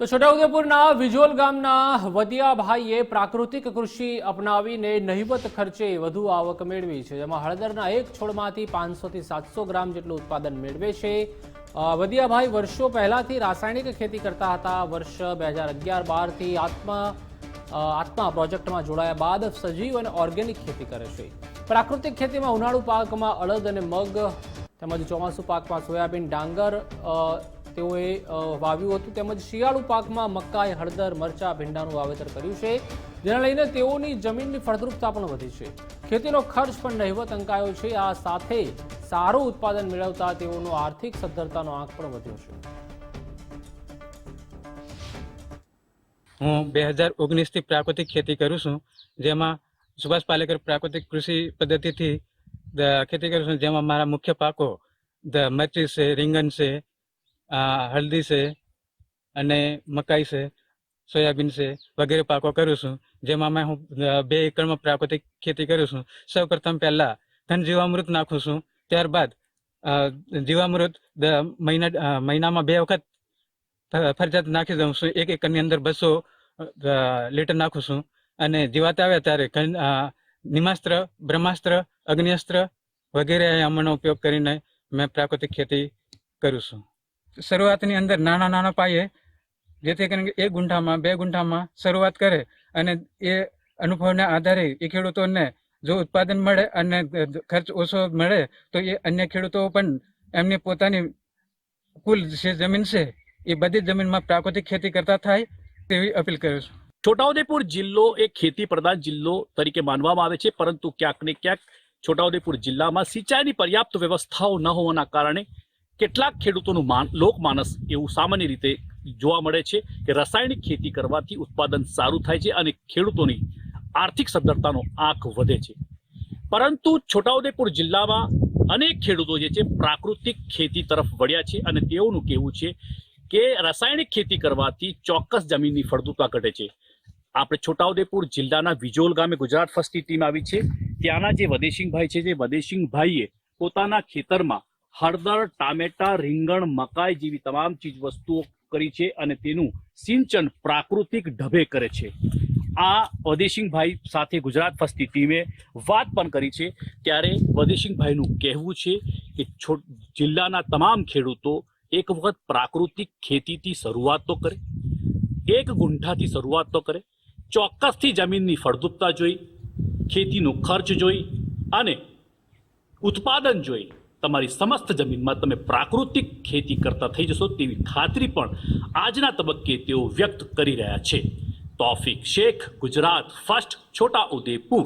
તો છોટાઉદેપુરના વિજોલ ગામના વદિયાભાઈએ પ્રાકૃતિક કૃષિ અપનાવીને નહિવત ખર્ચે વધુ આવક મેળવી છે, જેમાં હળદરના એક છોડમાંથી પાંચસોથી સાતસો ગ્રામ જેટલું ઉત્પાદન મેળવે છે. વદિયાભાઈ વર્ષો પહેલાંથી રાસાયણિક ખેતી કરતા હતા. વર્ષ બે હજાર અગિયાર બારથી આત્મા આત્મા પ્રોજેક્ટમાં જોડાયા બાદ સજીવ અને ઓર્ગેનિક ખેતી કરે છે. પ્રાકૃતિક ખેતીમાં ઉનાળુ પાકમાં અડદ અને મગ, તેમજ ચોમાસુ પાકમાં સોયાબીન, ડાંગર તેઓએ વાવ્યું હતું. તેમજ શિયાળુ પાકમાં મકાઈ, હળદર, મરચા, ભીંડાનું વાવેતર કર્યું છે. જેને લઈને તેઓની જમીનની ફળદ્રુપતા પણ વધી છે. ખેતીનો ખર્ચ પણ નહિવત અંકાયો છે. આ સાથે સારું ઉત્પાદન મેળવતા તેઓનો આર્થિક સદ્ધરતાનો આંક પણ વધ્યો છે. હું બે હજાર ઓગણીસથી પ્રાકૃતિક ખેતી કરું છું, જેમાં સુભાષ પાલેકર પ્રાકૃતિક કૃષિ પદ્ધતિથી ખેતી કરું છું, જેમાં મારા મુખ્ય પાકો મરચી છે, રીંગણ છે આ, હળદી છે અને મકાઈ છે સોયાબીન છે વગેરે પાકો કરું છું. જેમાં મેં હું બે એકરમાં પ્રાકૃતિક ખેતી કરું છું. સૌ પ્રથમ પહેલાં ધન જીવામૃત નાખું છું. ત્યારબાદ જીવામૃત મહિના મહિનામાં બે વખત ફરજિયાત નાખી દઉં છું. એક એકરની અંદર બસો લીટર નાખું છું. અને જીવાત આવે ત્યારે નિમાસ્ત્ર બ્રહ્માસ્ત્ર અગ્નિઅસ્ત્ર વગેરે આમાંનો ઉપયોગ કરીને મેં પ્રાકૃતિક ખેતી કરું છું. શરૂઆતની અંદર નાના નાના પાયે જેથી કરીને એક ગુંઠામાં, બે ગુંઠામાં શરૂઆત કરે અને એ અનુભવના આધારે એ ખેડૂતોને જો ઉત્પાદન મળે અને ખર્ચ ઓછો મળે, તો એ અન્ય ખેડૂતો પણ એમની પોતાની કુલ જે જમીન છે, એ બધી જમીનમાં પ્રાકૃતિક ખેતી કરતા થાય તેવી અપીલ કરું છું. છોટાઉદેપુર જિલ્લો એક ખેતી પ્રધાન જિલ્લો તરીકે માનવામાં આવે છે, પરંતુ ક્યાંક ને ક્યાંક છોટાઉદેપુર જિલ્લામાં સિંચાઈની પર્યાપ્ત વ્યવસ્થાઓ ન હોવાના કારણે કેટલાક ખેડૂતોનું માન, લોકમાનસ એવું સામાન્ય રીતે જોવા મળે છે કે રાસાયણિક ખેતી કરવાથી ઉત્પાદન સારું થાય છે અને ખેડૂતોની આર્થિક સદ્ધરતાનો આંક વધે છે. પરંતુ છોટાઉદેપુર જિલ્લામાં અનેક ખેડૂતો જે છે પ્રાકૃતિક ખેતી તરફ વળ્યા છે અને તેઓનું કહેવું છે કે રાસાયણિક ખેતી કરવાથી ચોક્કસ જમીનની ફળદ્રુપતા ઘટે છે. આપણે છોટાઉદેપુર જિલ્લાના વિજોલ ગામે ગુજરાત ફર્સ્ટની ટીમ આવી છે. ત્યાંના જે વદેશિંગભાઈ છે, જે વદેશિંગભાઈએ પોતાના ખેતરમાં હળદર, ટામેટા, રીંગણ, મકાઈ જેવી તમામ ચીજ વસ્તુઓ કરી છે અને તેનું સિંચન પ્રાકૃતિક ઢબે કરે છે. આ વદેશિંગભાઈ સાથે ગુજરાત ફસ્તી ટીમે વાત પણ કરી છે. ત્યારે વદેશિંગભાઈનું કહેવું છે કે જિલ્લાના તમામ ખેડૂતો એક વખત પ્રાકૃતિક ખેતીથી શરૂઆત તો કરે, એક ગુંઠાથી શરૂઆત તો કરે, ચોક્કસથી જમીનની ફળદ્રુપતા જોઈ, ખેતીનો ખર્ચ જોઈ અને ઉત્પાદન જોઈ. તમારી સમસ્ત જમીનમાં તમે પ્રાકૃતિક ખેતી કરતા થઈ જશો તેવી ખાતરી પણ આજના તબક્કે તેઓ વ્યક્ત કરી રહ્યા છે. તોફિક શેખ, ગુજરાત ફર્સ્ટ છોટા ઉદેપુર